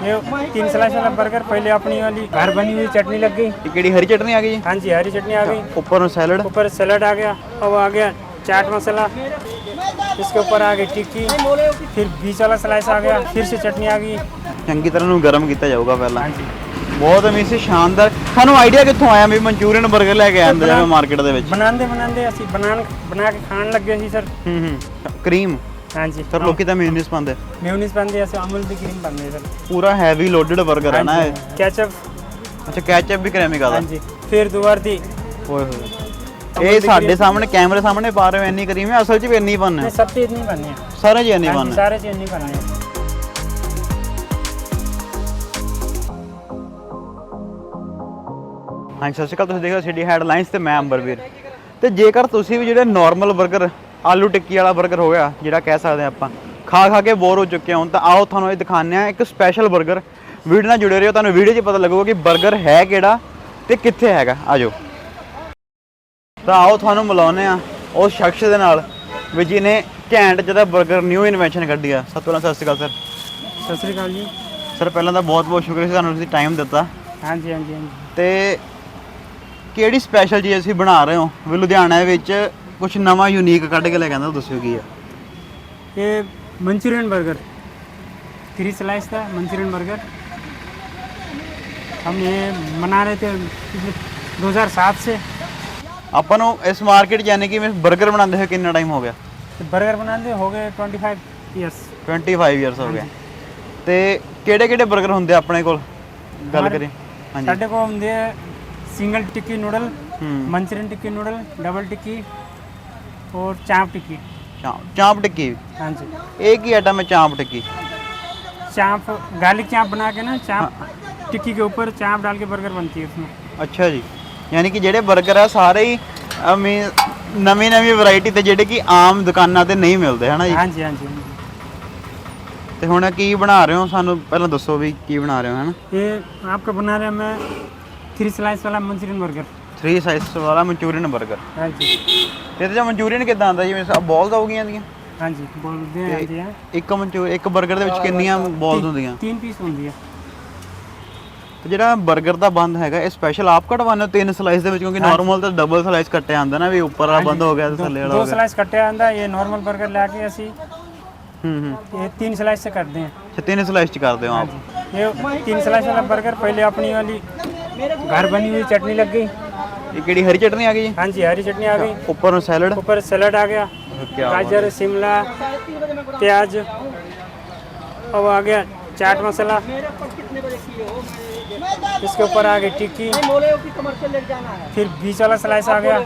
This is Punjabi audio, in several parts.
ये तीन स्लाइस वाला बर्गर पहले अपनी वाली घर बनी हुई चटनी लग गई ਇਹ ਕਿਹੜੀ ਹਰੀ ਚਟਨੀ ਆ ਗਈ ਜੀ हाँ जी हरी चटनी आ गई ਉੱਪਰ ਨੂੰ ਸੈਲਡ ऊपर सलाद आ गया अब आ गया चाट मसाला इसके ऊपर आ गई टिक्की फिर बीच वाला स्लाइस आ गया फिर से चटनी आ गई ਚੰਗੀ ਤਰ੍ਹਾਂ ਨੂੰ ਗਰਮ ਕੀਤਾ ਜਾਊਗਾ हाँ ਪਹਿਲਾਂ जी ਬਹੁਤ ਅਮੀਜ਼ ਸੀ ਸ਼ਾਨਦਾਰ ਤੁਹਾਨੂੰ ਆਈਡੀਆ ਕਿੱਥੋਂ ਆਇਆ ਵੀ ਮਨਚੂਰੀਅਨ 버ਗਰ ਲੈ ਕੇ ਆਂਦੇ ਜਿਵੇਂ ਮਾਰਕੀਟ ਦੇ ਵਿੱਚ बनाते बनाते असं बना बना के खान लग गए सी सर ਹੂੰ ਹੂੰ ਕਰੀਮ ਹਾਂਜੀ। ਸਰ ਲੋਕੀ ਤਾਂ ਮੇਨਿਸ ਪਾਉਂਦੇ। ਮੇਅਨੀਜ਼ ਪਾਉਂਦੇ ਅਸੀਂ ਅਮੂਲ ਦੀ ਕਰੀਮ ਪਾਉਂਦੇ ਸਰ ਪੂਰਾ ਹੈਵੀ ਲੋਡਡ 버ਗਰ ਹੈ ਨਾ ਇਹ। ਕੈਚਅਪ ਅੱਛਾ ਕੈਚਅਪ ਵੀ ਕ੍ਰੈਮਿਕਾ ਦਾ ਹਾਂਜੀ। ਫਿਰ ਦੁਬਾਰ ਦੀ ਓਏ ਹੋਏ। ਇਹ ਸਾਡੇ ਸਾਹਮਣੇ ਕੈਮਰੇ ਸਾਹਮਣੇ ਪਾ ਰਹੇ ਹੋ ਇੰਨੀ ਕਰੀਮ ਹੈ? ਅਸਲ 'ਚ ਵੀ ਇੰਨੀ ਬਣ ਸਭ ਚੀਜ਼ ਨਹੀਂ ਬਣਨੀ ਸਾਰੇ ਜੀ ਇੰਨੀ ਬਣ ਸਾਰੇ ਚੀਜ਼ ਨਹੀਂ ਬਣਨੀ ਹੈ। ਹਾਂਜੀ ਤੁਸੀਂ ਦੇਖ ਰਹੇ ਹੈਡਲਾਈਨਸ ਤੇ ਮੈਂ ਅੰਬਰਵੀਰ। ਤੇ ਜੇਕਰ ਤੁਸੀਂ ਵੀ ਜਿਹੜੇ ਨਾਰਮਲ 버ਗਰ ਆਲੂ ਟਿੱਕੀ ਵਾਲਾ 버ਗਰ ਹੋ ਗਿਆ ਜਿਹੜਾ ਕਹਿ ਸਕਦੇ ਆ ਆਪਾਂ। ਖਾ ਖਾ ਕੇ ਬੋਰ ਹੋ ਚੁੱਕੇ ਹਾਂ ਤਾਂ। ਆਓ ਤੁਹਾਨੂੰ ਇਹ ਦਿਖਾਉਂਦੇ ਆ ਇੱਕ ਸਪੈਸ਼ਲ 버ਗਰ ਵੀਡੀਓ ਨਾਲ ਜੁੜੇ ਰਹੋ ਤੁਹਾਨੂੰ ਵੀਡੀਓ 'ਚ ਪਤਾ ਲੱਗੂਗਾ ਕਿ 버ਗਰ ਹੈ ਕਿਹੜਾ ਤੇ ਕਿੱਥੇ ਹੈਗਾ। ਆ ਜਾਓ ਤਾਂ ਆਓ ਤੁਹਾਨੂੰ ਮਿਲਾਉਂਦੇ ਆ ਉਸ ਸ਼ਖਸ ਦੇ ਨਾਲ ਵੀ ਜਿਹਨੇ ਘੈਂਟ ਜਿਹੜਾ 버ਗਰ ਨਿਊ ਇਨਵੈਂਸ਼ਨ ਕੱਢੀ ਆ। ਸਭ ਪਹਿਲਾਂ ਸਤਿ ਸ਼੍ਰੀ ਅਕਾਲ ਸਰ ਸਤਿ ਸ਼੍ਰੀ ਅਕਾਲ ਜੀ। ਸਰ ਪਹਿਲਾਂ ਤਾਂ ਬਹੁਤ ਬਹੁਤ ਸ਼ੁਕਰੀਆ ਤੁਹਾਨੂੰ ਤੁਸੀਂ ਟਾਈਮ ਦਿੱਤਾ। ਹਾਂਜੀ ਹਾਂਜੀ ਹਾਂਜੀ। ਤੇ ਕਿਹੜੀ ਸਪੈਸ਼ਲ ਚੀਜ਼ ਅਸੀਂ ਬਣਾ ਰਹੇ ਹੋ? ਵੀ ਲੁਧਿਆਣਾ ਵਿੱਚ ਕੁਝ ਨਵਾਂ ਯੂਨੀਕ ਕੱਢ ਕੇ ਲੈ ਕੇ ਆਂਦਾ ਦੱਸਿਓ ਕੀ ਆ? ਇਹ ਮਨਚੂਰੀਅਨ 버ਗਰ 3 स्लाइस था मंचूरियन बर्गर हम ये बना रहे थे दो हज़ार ਆਪਾਂ ਨੂੰ ਇਸ ਮਾਰਕੀਟ ਯਾਨੀ ਕਿ ਮੈਂ 버ਗਰ ਬਣਾਉਂਦੇ ਹੋਏ ਕਿੰਨਾ ਟਾਈਮ ਹੋ ਗਿਆ? बर्गर बनाते हो गए 25 फाइव 25 ਇਅਰਸ ਹੋ ਗਏ। ਤੇ ਕਿਹੜੇ ਕਿਹੜੇ 버ਗਰ ਹੁੰਦੇ ਆਪਣੇ ਕੋਲ? ਗੱਲ ਕਰੀਏ। ਸਾਡੇ ਕੋਲ ਹੁੰਦੇ ਆ single tikki noodle manchurian tikki noodle double tikki ਹੋਰ ਚਾਂਪ ਟਿੱਕੀ। ਚਾਂਪ ਚਾਂਪ ਟਿੱਕੀ? ਹਾਂਜੀ। ਇਹ ਕੀ ਆਟਾ ਮੈਂ ਚਾਂਪ ਟਿੱਕੀ? चांप गार्लिक चांप बना के ना चांप टिक्की के ऊपर चांप डाल के बर्गर बनती है उसमें ਅੱਛਾ ਜੀ। ਯਾਨੀ ਕਿ ਜਿਹੜੇ 버ਗਰ ਆ ਸਾਰੇ ਹੀ ਅਮੀ ਨਵੀਂ ਨਵੀਂ ਵੈਰਾਈਟੀ ਤੇ ਜਿਹੜੇ ਕਿ ਆਮ ਦੁਕਾਨਾਂ ਤੇ ਨਹੀਂ ਮਿਲਦੇ ਹਨਾ ਜੀ? हाँ जी ਤੇ ਹੁਣ ਕੀ ਬਣਾ ਰਹੇ ਹੋ? ਸਾਨੂੰ ਪਹਿਲਾਂ ਦੱਸੋ ਵੀ ਕੀ ਬਣਾ ਰਹੇ ਹੋ ਹਨਾ? ये आपका बना रहे हैं मैं थ्री स्लाइस वाला मंचूरियन 3 ਸਾਈਜ਼ ਵਾਲਾ ਮਨਚੂਰੀਅਨ 버ਗਰ ਹਾਂਜੀ। ਤੇ ਤੇ ਮਨਚੂਰੀਅਨ ਕਿਦਾਂ ਆਂਦਾ ਜਿਵੇਂ ਬੋਲਸ ਆਉਗੀਆਂ ਦੀਆਂ ਹਾਂਜੀ ਬੋਲਸ ਦੇ ਆਉਂਦੇ ਆ। ਇੱਕ ਮਨਚੂ ਇੱਕ 버ਗਰ ਦੇ ਵਿੱਚ ਕਿੰਨੀਆਂ ਬੋਲਸ ਹੁੰਦੀਆਂ? ਤਿੰਨ ਪੀਸ ਹੁੰਦੀ ਤੇ ਜਿਹੜਾ 버ਗਰ ਦਾ ਬੰਦ ਹੈਗਾ ਇਹ ਸਪੈਸ਼ਲ ਆਪ ਕਟਵਾਉਂਦੇ ਤਿੰਨ ਸਲਾਈਸ ਦੇ ਵਿੱਚ? ਕਿਉਂਕਿ ਨਾਰਮਲ ਤਾਂ ਡਬਲ ਸਲਾਈਸ ਕੱਟਿਆ ਆਂਦਾ ਨਾ ਵੀ ਉੱਪਰ ਵਾਲਾ ਬੰਦ ਹੋ ਗਿਆ ਤੇ ਥੱਲੇ ਵਾਲਾ ਦੋ ਸਲਾਈਸ ਕੱਟਿਆ ਆਂਦਾ ਇਹ ਨਾਰਮਲ 버ਗਰ ਲੈ ਕੇ ਅਸੀਂ ਹੂੰ ਹੂੰ। ਇਹ ਤਿੰਨ ਸਲਾਈਸ ਚ ਕਰਦੇ ਆ। ਅੱਛਾ ਤਿੰਨ ਸਲਾਈਸ ਚ ਕਰਦੇ ਹੋ ਆਪ? ਇਹ ਤਿੰਨ ਸਲਾਈਸ ਵਾਲਾ 버ਗਰ ਪਹਿਲੇ ਆਪਣੀ ਵਾਲੀ ਘਰ ਬਣੀ ਹੋਈ ਚਟਨੀ ਲੱਗ। ਗਈ ਇਹ ਕਿਹੜੀ ਹਰੀ ਚਟਨੀ ਆ ਗਈ ਜੀ हाँ जी हरी चटनी आ गई ਉੱਪर ਨੂੰ ਸੈਲਡ ऊपर सलाद आ गया ਕੀ गाजर शिमला प्याज अब आ गया चाट मसाला इसके ऊपर आ गई टिक्की फिर बीच वाला स्लाइस आ गया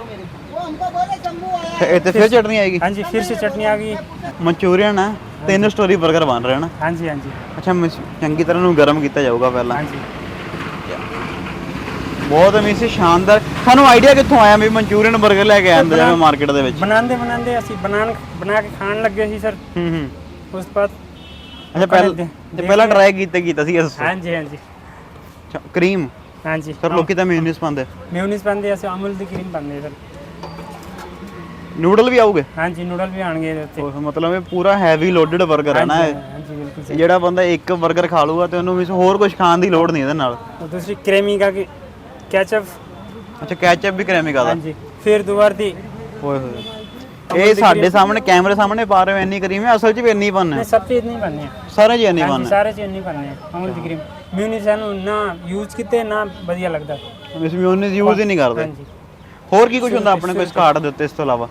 ਇਹ ਤੇ ਫਿਰ ਚਟਨੀ ਆਏਗੀ हाँ जी फिर से चटनी आ गई ਮਨਚੂਰੀਅਨ ਹੈ ਤਿੰਨ ਸਟੋਰੀ 버ਗਰ ਬਣ ਰਹੇ ਹਨ हाँ जी हाँ जी ਅੱਛਾ ਮਸ਼- ਚੰਗੀ ਤਰ੍ਹਾਂ ਨੂੰ ਗਰਮ ਕੀਤਾ ਜਾਊਗਾ ਪਹਿਲਾਂ हाँ जी ਬਹੁਤ ਅਮੀਰ ਸੀ ਸ਼ਾਨਦਾਰ। ਤੁਹਾਨੂੰ ਆਈਡੀਆ ਕਿੱਥੋਂ ਆਇਆ ਵੀ ਮਨਚੂਰੀਅਨ 버ਗਰ ਲੈ ਕੇ ਆਂਦੇ ਜਿਵੇਂ ਮਾਰਕੀਟ ਦੇ ਵਿੱਚ? ਬਣਾਉਂਦੇ ਬਣਾਉਂਦੇ ਅਸੀਂ ਬਣਾਣ ਬਣਾ ਕੇ ਖਾਣ ਲੱਗੇ ਸੀ ਸਰ। ਹੂੰ ਹੂੰ। ਉਸ ਤੋਂ ਅੱਛਾ ਪਹਿਲਾਂ ਤੇ ਪਹਿਲਾਂ ਟਰਾਈ ਕੀਤਾ ਕੀਤਾ ਸੀ ਅਸੀਂ ਹਾਂਜੀ ਹਾਂਜੀ। ਕਰੀਮ ਹਾਂਜੀ। ਸਰ ਲੋਕੀ ਤਾਂ ਮਿਊਨਿਸ ਪਾਉਂਦੇ। ਮਿਊਨਿਸ ਪਾਉਂਦੇ ਅਸੀਂ ਅਮੁਲ ਦੀ ਕਰੀਮ ਪਾਉਂਦੇ ਸਰ। ਨੂਡਲ ਵੀ ਆਉਗੇ ਹਾਂਜੀ ਨੂਡਲ ਵੀ ਆਣਗੇ ਇਹਦੇ ਉੱਤੇ। ਉਹ ਮਤਲਬ ਇਹ ਪੂਰਾ ਹੈਵੀ ਲੋਡਡ 버ਗਰ ਹੈ ਨਾ ਹਾਂਜੀ ਜਿਹੜਾ ਬੰਦਾ ਇੱਕ 버ਗਰ ਖਾ ਲੂਗਾ ਤੇ ਉਹਨੂੰ ਵੀ ਹੋਰ ਕੁਝ ਖਾਣ ਦੀ ਲੋੜ ਨਹੀਂ ਇਹਦੇ ਨਾਲ। ਦੂਸਰੀ ਕ੍ਰੀਮੀ ਕਾ ਕੈਚਅਪ। ਅੱਛਾ ਕੈਚਅਪ ਵੀ ਕ੍ਰੈਮਿਕਾ ਦਾ ਹਾਂਜੀ ਫਿਰ ਦੁਬਾਰਤੀ ਓਏ ਹੋਏ। ਇਹ ਸਾਡੇ ਸਾਹਮਣੇ ਕੈਮਰੇ ਸਾਹਮਣੇ ਪਾ ਰਹੇ ਹੋ ਇੰਨੀ ਕਰੀਮ ਹੈ? ਅਸਲ 'ਚ ਵੀ ਇੰਨੀ ਬਣ ਹੈ। ਸਭ ਚੀਜ਼ ਨਹੀਂ ਬਣਨੀ ਸਾਰੇ ਜੀ ਇੰਨੀ ਬਣ ਸਾਰੇ ਜੀ ਇੰਨੀ ਬਣਨੀ ਹੈ। ਅਮੂਲ ਦੀ ਕਰੀਮ। ਮਿਊਨਿਸ ਸਾਨੂੰ ਨਾ ਯੂਜ਼ ਕੀਤੇ ਨਾ ਵਧੀਆ ਲੱਗਦਾ। ਇਸ ਮਿਊਨਿਸ ਯੂਜ਼ ਹੀ ਨਹੀਂ ਕਰਦੇ। ਹਾਂਜੀ। ਹੋਰ ਕੀ ਕੁਝ ਹੁੰਦਾ ਆਪਣੇ ਕੋਲ ਇਸ ਕਾਰਡ ਦੇ ਉੱਤੇ ਇਸ ਤੋਂ ਇਲਾਵਾ?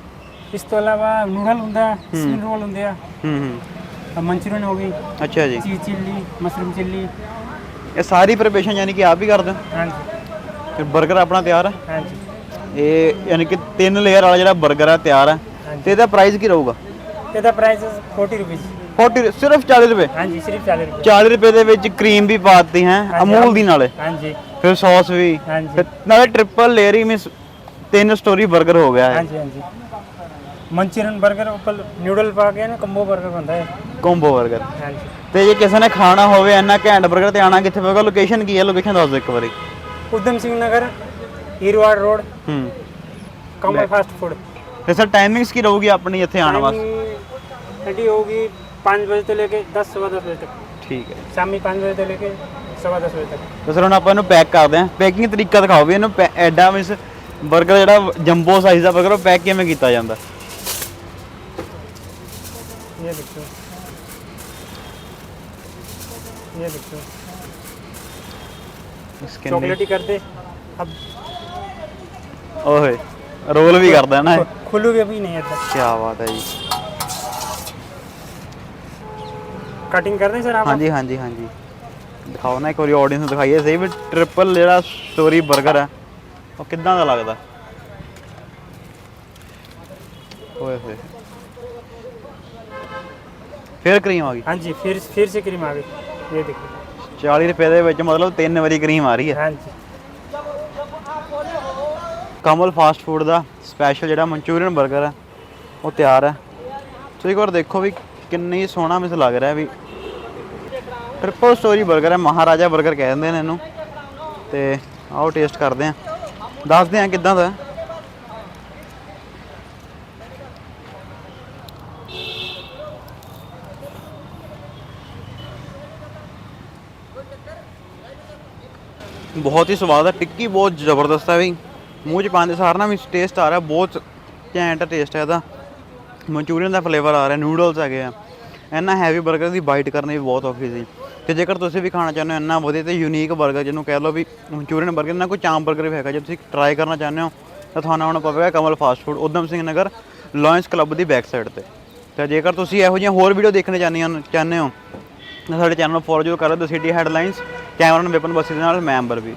ਇਸ ਤੋਂ ਇਲਾਵਾ ਨੂਡਲ ਹੁੰਦਾ ਸਪਿਨ ਰੋਲ ਹੁੰਦੇ ਆ। ਹੂੰ ਹੂੰ। ਮਨਚੂਰੀਅਨ ਹੋ ਗਈ ਅੱਛਾ ਜੀ। ਚੀਜ਼ ਚਿੱਲੀ ਮਸ਼ਰੂਮ ਚਿੱਲੀ। ਇਹ ਸਾਰੀ ਪ੍ਰੀਪਰੇਸ਼ਨ ਯਾਨੀ ਕਿ ਆਪ ਹੀ ਕਰਦੇ ਹੋ? ਹਾਂਜੀ। ਤੇ 버ਗਰ ਆਪਣਾ ਤਿਆਰ ਹੈ ਹਾਂਜੀ। ਇਹ ਯਾਨੀ ਕਿ ਤਿੰਨ ਲੇਅਰ ਵਾਲਾ ਜਿਹੜਾ 버ਗਰ ਆ ਤਿਆਰ ਹੈ ਤੇ ਇਹਦਾ ਪ੍ਰਾਈਸ ਕੀ ਰਹੂਗਾ? ਇਹਦਾ ਪ੍ਰਾਈਸ 40 ਰੁਪਏ 40 ਸਿਰਫ 40 ਰੁਪਏ? ਹਾਂਜੀ ਸਿਰਫ 40 ਰੁਪਏ। 40 ਰੁਪਏ ਦੇ ਵਿੱਚ ਕਰੀਮ ਵੀ ਪਾਤੀ ਹੈ ਅਮੂਲ ਦੀ ਨਾਲੇ। ਹਾਂਜੀ। ਫਿਰ ਸੌਸ ਵੀ। ਹਾਂਜੀ। ਨਾਲੇ ਟ੍ਰਿਪਲ ਲੇਅਰ ਹੀ ਮੀਨਸ ਤਿੰਨ ਸਟੋਰੀ 버ਗਰ ਹੋ ਗਿਆ ਹੈ ਹਾਂਜੀ ਹਾਂਜੀ। ਮੰਚੂਰੀਅਨ 버ਗਰ ਉੱਪਰ ਨਿਊਡਲ ਪਾ ਕੇ ਨਾ ਕੰਬੋ 버ਗਰ ਬਣਦਾ ਹੈ ਕੰਬੋ 버ਗਰ ਹਾਂਜੀ। ਤੇ ਜੇ ਕਿਸੇ ਨੇ ਖਾਣਾ ਹੋਵੇ ਇੰਨਾ ਘੈਂਟ 버ਗਰ ਤੇ ਆਣਾ ਕਿੱਥੇ ਪਵੇਗਾ ਲੋਕੇਸ਼ਨ ਕੀ ਹੈ? ਲੋਕੇਸ਼ਨ ਦੱਸ ਦਿਓ ਇੱਕ ਵਾਰੀ। उधम सिंह नगर हीरवाड़ रोड ਹੂੰ कमल फास्ट फूड। ਤੇ ਸਰ ਟਾਈਮਿੰਗਸ ਕੀ ਰਹੂਗੀ ਆਪਣੀ ਇੱਥੇ ਆਉਣ ਵਾਸਤੇ रेडी होगी पाँच बजे से लेके दस सवा दस बजे ਠੀਕ ਹੈ शामी पाँच बजे से लेके सवा दस बजे तक। ਤਾਂ ਸਰ ਹੁਣ ਆਪਾਂ ਇਹਨੂੰ ਪੈਕ ਕਰਦੇ ਹਾਂ ਪੈਕਿੰਗ ਤਰੀਕਾ ਦਿਖਾਓ ਵੀ ਇਹਨੂੰ ਐਡਾ ਮੀਨਸ 버ਗਰ ਜਿਹੜਾ ਜੰਬੋ ਸਾਈਜ਼ ਦਾ 버ਗਰ ਉਹ ਪੈਕ ਕਿਵੇਂ ਕੀਤਾ ਜਾਂਦਾ ये देखो। ये देखो। इसके चॉकलेट ही कर दे अब ओए रोल भी करता है ना खुलू भी अभी नहीं है क्या बात है जी कटिंग ਦਿਖਾਓ ਨਾ ਇੱਕ ਵਾਰੀ ਆਡੀਅנס ਨੂੰ ਦਿਖਾਈਏ। ਸਹੀ ਵੀ ਟ੍ਰਿਪਲ ਜਿਹੜਾ ਸਟੋਰੀ 버ਗਰ ਹੈ ਉਹ ਕਿੱਦਾਂ ਦਾ ਲੱਗਦਾ? ਓਏ ਹੋਏ। ਫਿਰ ਕਰੀਮ ਆ ਗਈ। ਹਾਂਜੀ ਫਿਰ ਫਿਰ ਸੇ ਕਰੀਮ ਆ ਗਈ। ਇਹ ਦੇਖੋ। 40 ਰੁਪਏ ਦੇ ਵਿੱਚ ਮਤਲਬ ਤਿੰਨ ਵਾਰੀ ਕਰੀਮ ਆ ਰਹੀ ਹੈ। ਹਾਂਜੀ। ਕਮਲ ਫਾਸਟ ਫੂਡ ਦਾ ਸਪੈਸ਼ਲ ਜਿਹੜਾ ਮਨਚੂਰੀਅਨ 버ਗਰ ਹੈ ਉਹ ਤਿਆਰ ਹੈ। ਤੁਸੀਂ ਇੱਕ ਦੇਖੋ ਵੀ ਕਿੰਨੀ ਸੋਹਣਾ ਮਿਸ ਲੱਗ ਰਿਹਾ ਵੀ ਟ੍ਰਿਪਲ ਸਟੋਰੀ 버ਗਰ ਹੈ ਮਹਾਰਾਜਾ 버ਗਰ ਕਹਿੰਦੇ ਨੇ ਇਹਨੂੰ। ਤੇ ਆਓ ਟੇਸਟ ਕਰਦੇ ਆਂ ਦੱਸਦੇ ਆਂ ਕਿਦਾਂ ਦਾ ਬਹੁਤ ਹੀ ਸਵਾਦ ਹੈ, ਟਿੱਕੀ ਬਹੁਤ ਜ਼ਬਰਦਸਤ ਹੈ ਬਈ। ਮੂੰਹ 'ਚ ਪਾਉਂਦੇ ਸਾਰ ਨਾ ਵੀ ਟੇਸਟ ਆ ਰਿਹਾ, ਬਹੁਤ ਘੈਂਟ ਟੇਸਟ ਹੈ ਇਹਦਾ। ਮਨਚੂਰੀਅਨ ਦਾ ਫਲੇਵਰ ਆ ਰਿਹਾ ਨੂਡਲਸ ਹੈਗੇ ਆ। ਇੰਨਾ ਹੈਵੀ 버ਗਰ ਦੀ ਬਾਈਟ ਕਰਨੀ ਵੀ ਬਹੁਤ ਔਖੀ ਸੀ। ਤੇ ਜੇਕਰ ਤੁਸੀਂ ਵੀ ਖਾਣਾ ਚਾਹੁੰਦੇ ਹੋ, ਇੰਨਾ ਵਧੀਆ ਤੇ ਯੂਨੀਕ 버ਗਰ ਜਿਹਨੂੰ ਕਹਿ ਲਓ ਵੀ ਮਨਚੂਰੀਅਨ 버ਗਰ ਨਾ ਕੋਈ ਚਾਮ 버ਗਰ ਵੀ ਹੈਗਾ, ਜੇ ਤੁਸੀਂ ਟਰਾਈ ਕਰਨਾ ਚਾਹੁੰਦੇ ਹੋ, ਤਾਂ ਤੁਹਾਨੂੰ ਆਉਣਾ ਪਵੇਗਾ Kamal fast food Udham Singh Nagar Lions Club ਦੀ ਬੈਕ ਸਾਈਡ ਤੇ। ਤੇ ਜੇਕਰ ਤੁਸੀਂ ਇਹੋ ਜਿਹੀਆਂ ਹੋਰ ਵੀਡੀਓ ਦੇਖਣੇ ਚਾਹੁੰਦੇ ਹੋ ਚਾਹੁੰਦੇ ਹੋ, ਤਾਂ ਸਾਡੇ ਚੈਨਲ ਨੂੰ ਫੋਲੋ ਜੋ ਕਰੋ the city headlines cameraman Vipan Bassi ਦੇ ਨਾਲ ਮੈਂ ਅੰਬਰ ਵੀ